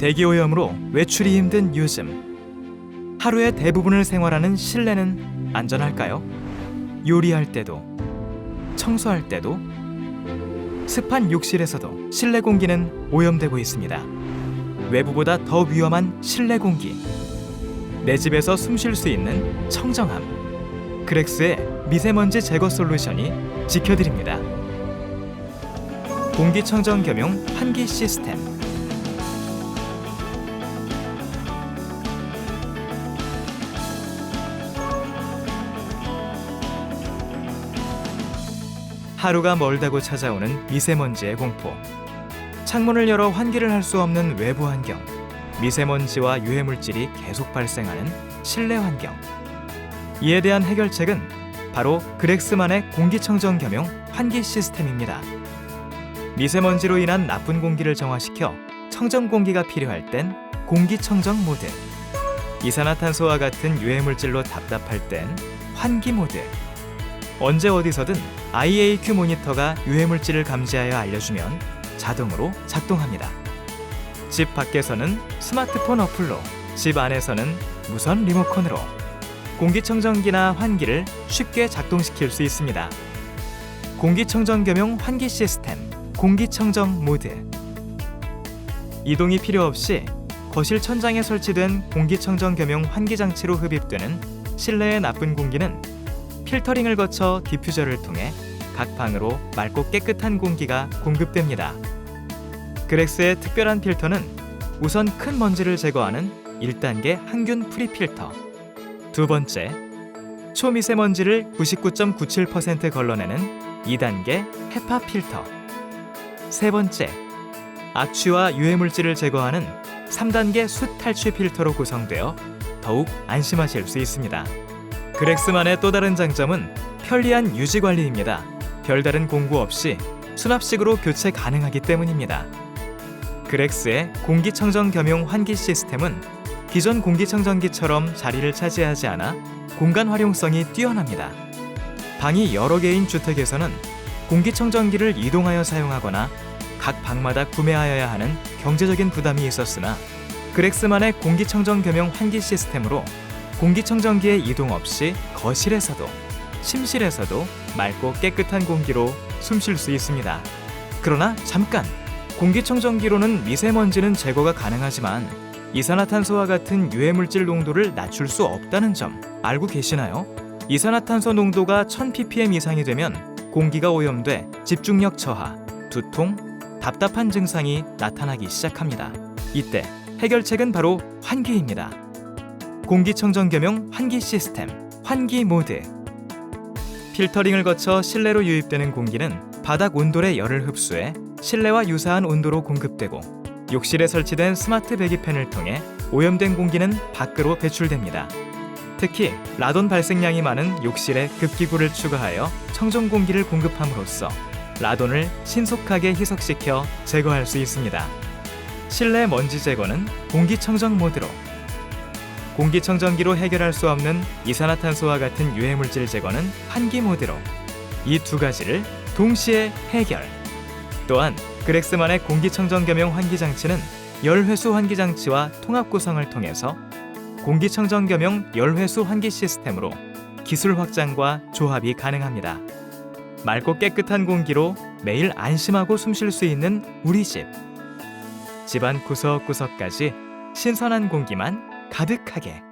대기 오염으로 외출이 힘든 요즘 하루의 대부분을 생활하는 실내는 안전할까요? 요리할 때도 청소할 때도 습한 욕실에서도 실내 공기는 오염되고 있습니다. 외부보다 더 위험한 실내 공기. 내 집에서 숨 쉴 수 있는 청정함. 그렉스의 미세먼지 제거 솔루션이 지켜드립니다. 공기청정 겸용 환기 시스템. 하루가 멀다고 찾아오는 미세먼지의 공포. 창문을 열어 환기를 할 수 없는 외부 환경. 미세먼지와 유해 물질이 계속 발생하는 실내 환경. 이에 대한 해결책은 바로 그렉스만의 공기청정 겸용 환기 시스템입니다. 미세먼지로 인한 나쁜 공기를 정화시켜 청정 공기가 필요할 땐 공기청정 모드. 이산화탄소와 같은 유해 물질로 답답할 땐 환기 모드. 언제 어디서든 IAQ 모니터가 유해 물질을 감지하여 알려주면 자동으로 작동합니다. 집 밖에서는 스마트폰 어플로, 집 안에서는 무선 리모컨으로 공기청정기나 환기를 쉽게 작동시킬 수 있습니다. 공기청정 겸용 환기 시스템, 공기청정 모드. 이동이 필요 없이 거실 천장에 설치된 공기청정 겸용 환기 장치로 흡입되는 실내의 나쁜 공기는 필터링을 거쳐 디퓨저를 통해 각 방으로 맑고 깨끗한 공기가 공급됩니다. 그렉스의 특별한 필터는 우선 큰 먼지를 제거하는 1단계 항균 프리 필터. 두 번째, 초미세먼지를 99.97% 걸러내는 2단계 헤파 필터. 세 번째, 악취와 유해 물질을 제거하는 3단계 숯 탈취 필터로 구성되어 더욱 안심하실 수 있습니다. 그렉스만의 또 다른 장점은 편리한 유지 관리입니다. 별다른 공구 없이 수납식으로 교체 가능하기 때문입니다. 그렉스의 공기청정 겸용 환기 시스템은 기존 공기청정기처럼 자리를 차지하지 않아 공간 활용성이 뛰어납니다. 방이 여러 개인 주택에서는 공기청정기를 이동하여 사용하거나 각 방마다 구매하여야 하는 경제적인 부담이 있었으나 그렉스만의 공기청정 겸용 환기 시스템으로 공기청정기의 이동 없이 거실에서도 침실에서도 맑고 깨끗한 공기로 숨 쉴 수 있습니다. 그러나 잠깐 공기청정기로는 미세먼지는 제거가 가능하지만 이산화탄소와 같은 유해 물질 농도를 낮출 수 없다는 점 알고 계시나요? 이산화탄소 농도가 1000ppm 이상이 되면 공기가 오염돼 집중력 저하, 두통, 답답한 증상이 나타나기 시작합니다. 이때 해결책은 바로 환기입니다. 공기청정 겸용 환기 시스템, 환기 모드. 필터링을 거쳐 실내로 유입되는 공기는 바닥 온돌의 열을 흡수해 실내와 유사한 온도로 공급되고 욕실에 설치된 스마트 배기팬을 통해 오염된 공기는 밖으로 배출됩니다. 특히 라돈 발생량이 많은 욕실에 급기구를 추가하여 청정 공기를 공급함으로써 라돈을 신속하게 희석시켜 제거할 수 있습니다. 실내 먼지 제거는 공기청정 모드로 공기청정기로 해결할 수 없는 이산화탄소와 같은 유해 물질 제거는 환기 모드로 이 두 가지를 동시에 해결. 또한 그렉스만의 공기청정 겸용 환기 장치는 열회수 환기 장치와 통합 구성을 통해서 공기청정 겸용 열회수 환기 시스템으로 기술 확장과 조합이 가능합니다. 맑고 깨끗한 공기로 매일 안심하고 숨 쉴 수 있는 우리 집. 집안 구석구석까지 신선한 공기만 가득하게.